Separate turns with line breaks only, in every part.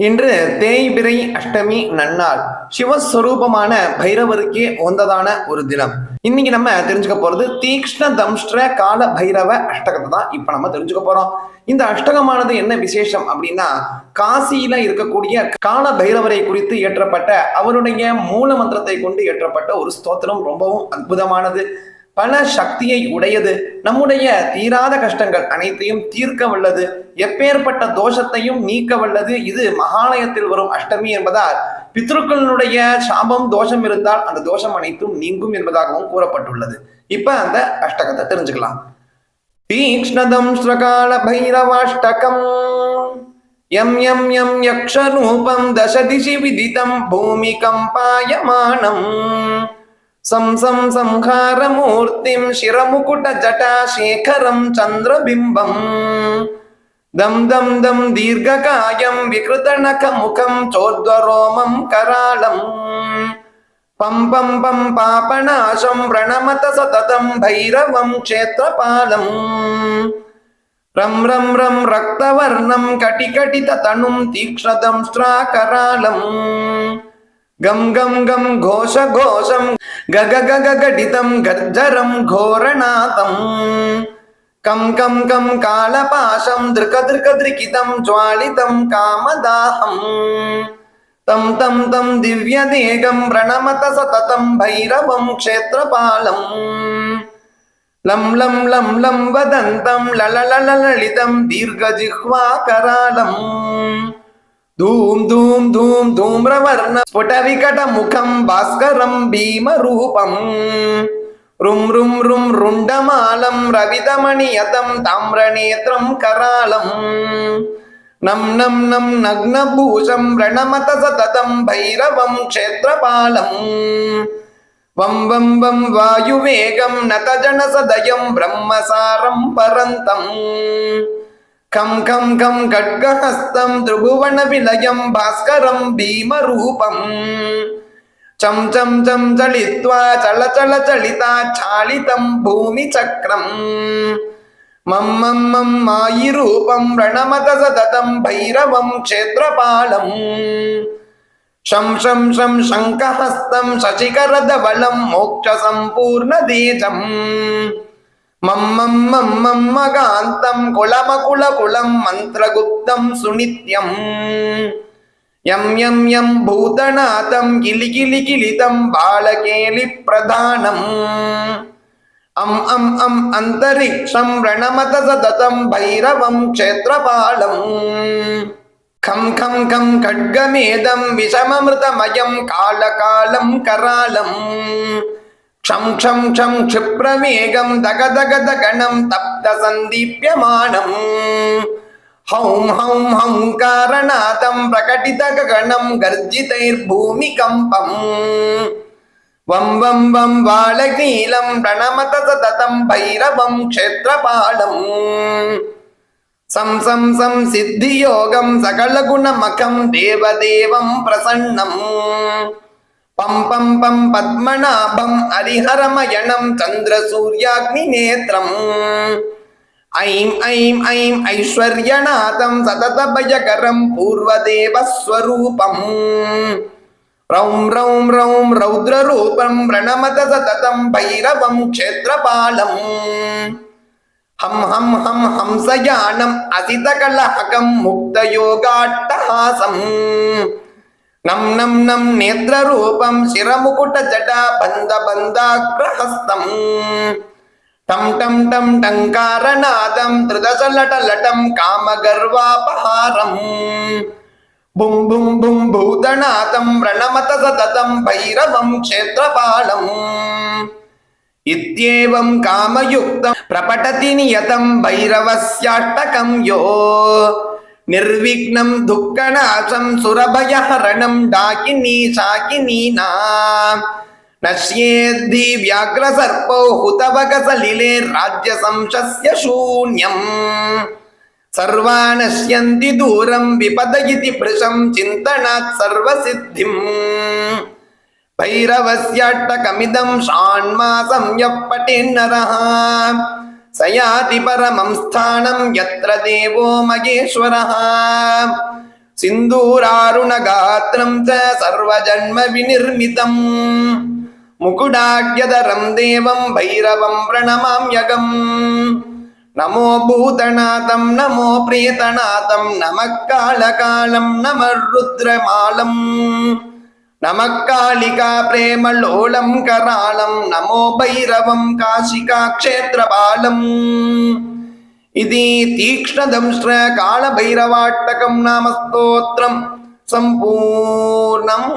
இன்று தேய்பிரை அஷ்டமி நன்னாள். சிவஸ்வரூபமான பைரவருக்கே உகந்ததான ஒரு தினம். இன்னைக்கு நம்ம தெரிஞ்சுக்க போறது தீக்ஷ்ண தம்ஷ்ட கால பைரவ அஷ்டகத்தை தான் இப்ப நம்ம தெரிஞ்சுக்க போறோம். இந்த அஷ்டகமானது என்ன விசேஷம் அப்படின்னா காசியில இருக்கக்கூடிய கால பைரவரை குறித்து இயற்றப்பட்ட அவருடைய மூல மந்திரத்தை கொண்டு இயற்றப்பட்ட ஒரு ஸ்தோத்திரம் ரொம்பவும் அற்புதமானது. பல சக்தியை உடையது. நம்முடைய தீராத கஷ்டங்கள் அனைத்தையும் தீர்க்க வல்லது. எப்பேற்பட்ட தோஷத்தையும் நீக்க வல்லது. இது மகாலயத்தில் வரும் அஷ்டமி என்பதால் பித்ருக்களுடைய சாபம் தோஷம் இருந்தால் அந்த தோஷம் அனைத்தும் நீங்கும் என்பதாகவும் கூறப்பட்டுள்ளது. இப்ப அந்த அஷ்டகத்தை தெரிஞ்சுக்கலாம். தீக்ஷ்ணதம் ஸ்ரகால பைரவாஷ்டகம் யம் யம் யம் யக்ஷரூபம் தசதிசி விதிதம். సంసం సంహారమూర్తిం శిరముకుట జటా శేఖరం చంద్రబింబం దం దం దం దీర్ఘకాయం వికృతనక ముఖం చోద్వరోమం కరాళం పం పం పం పాపనాశం ప్రణమత సతతం భైరవం క్షేత్రపాలం రం రం రం రక్తవర్ణం కటికటిత తనుం తీక్షదం స్ట్రాకరాళం గం గం గం ఘోష ఘోషం గగ గగ గడితం గర్జరం ఘోరనాథం కం కం కం కాళపాశం దృక దృక దృకితం జ్వాలితం కామదాహం తం తం తం దివ్యదేగం ప్రణమత సతతం భైరవం క్షేత్రపాలం లం లం లం లం వదంతం లళలళలలితం దీర్ఘజిహ్వాకరాళం ధూమ్ ధూమ్ ధూమ్ ధూమ్రవర్ణ స్ఫుట వికట ముఖం భాస్కరం భీమ రూపం రుం రుం రుం రుండమాలం రవితమణియతం తామ్రనేత్రం కరాళం నం నం నం నగ్నభూషం రణమత సతతం భైరవం క్షేత్రపాలం வம் வம் வம் வாயுவேகம் நதஜனசதயம் பிரம்மசாரம் பரந்தம் ब्रह्मसारं परन्तम् खं खं खं खड्गहस्तं त्रिभुवनविलयं भास्करं भीमरूपम् चं चं चं चलित्वा चल चल चलिता चालितं भूमिचक्रम् मं मं मं मायिरूपं प्रणमत सततं भैरवं क्षेत्रपालम् शं शं शं शङ्खहस्तं शशिकरदबलं மம்மம் மம்மம் மகாந்தம் குளமகுல குளம் மந்திரகுப்தம் சுனித்யம். யம் யம் யம் பூதநாதம் கிளி கிளி கிளிதம் பாலகேலி பிரதானம். அம் அம் அம் அந்தரிக்ஷம் ரணமத சததம் பைரவம் க்ஷேத்ரபாலம் கம் கம் கம் கட்கமேதம் விஷமமிருதமயம் காலகாலம் கராலம். க்ஷம் க்ஷம் க்ஷம் க்ஷிப்ரமேகம் தகதகத கணம் தப்த சந்தீப்யமானம். ஹௌம் ஹௌம் ஹௌம் காரணாதம் பிரகடித கணம் கர்ஜிதைர்பூமி கம்பம் வம் வம் வம் வாழநீலம் பிரணமத சததம் பைரவம் க்ஷேத்ரபாலம் சம் சம் சம் சித்தியோகம் சகலகுணமகம் தேவதேவம் பிரசன்னம். பம் பம் பத்மநாபம் ஹரிஹரமயணம் சந்திர சூர்யாக்னி நேத்திரம். ஐம் ஐம் ஐம் ஐஸ்வர்யநாதம் சததபயகரம் பூர்வதேவஸ்வரூபம். ரௌம் ரௌம் ரௌம் ரௌத்ரரூபம் பிரணமத சததம் பைரவம் க்ஷேத்ரபாலம் ஹம் ஹம் ஹம் ஹம்சயானம் அசிதகலஹகம் முக்தயோகாட்டஹாசம். நம் நம் நம் நேத்திர ரூபம் சிரமுகுட ஜடா பந்த பந்தாக்ரஹஸ்தம் டம் டம் டம் டங்காரநாதம் திருதசலடலடம் காமகர்வாபஹாரம் பும் பும் பும் பூதநாதம் பிரணமத சததம் பைரவம் க்ஷேத்ரபாலம் இத்தியேவம் காமயுக்தம் பிரபடதி நியதம் பைரவஸ்யாஷ்டகம் யோ. நிர்விக்னம் துக்கநாசம் சுரபயஹரணம் டாகினி சாகினி நாம் நஷ்யேத்தி வியாக்ர சர்ப்போ ஹுதவகசலிலே ராஜ்ய சம்சஸ்ய சூன்யம். சர்வா நஷ்யந்தி தூரம் விபதயிதி பிருஷம் சிந்தனாத் சர்வசித்திம். பைரவஸ்யாட்டகமிதம் ஷாண்மாசம் எப்பட்டே நரஹா. சயாதி பரமம் ஸ்தானம் யத்ர தேவோ மகேஸ்வரஹ சிந்தூராருணகாத்திரம் ச சர்வஜன்ம விநிர்மிதம் முகுடாக்கியதரம் தேவம் பைரவம் பிரணமாம் யகம் நமோ பூதநாதம் நமோ பிரேதநாதம் நமக்காலகாலம் நம ருத்ரமாலம் நமக்காலிகா பிரேமலோலம் கராளம். நமோ பைரவம் காசிகா க்ஷேத்திரபாலம். இது தீக்ஷ்ணதம்ஸ்ர காலபைரவாட்டகம் நாம ஸ்தோத்திரம் சம்பூர்ணம்.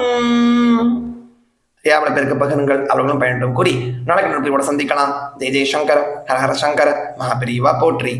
யாவள பேருக்கு பகிருங்கள் அவர்களும் பயன்படும். கூறி நாளைக்கு நன்றி சந்திக்கலாம். ஜெய் ஜெய் ஹரஹர சங்கர் மகாபிரிவா போற்றி.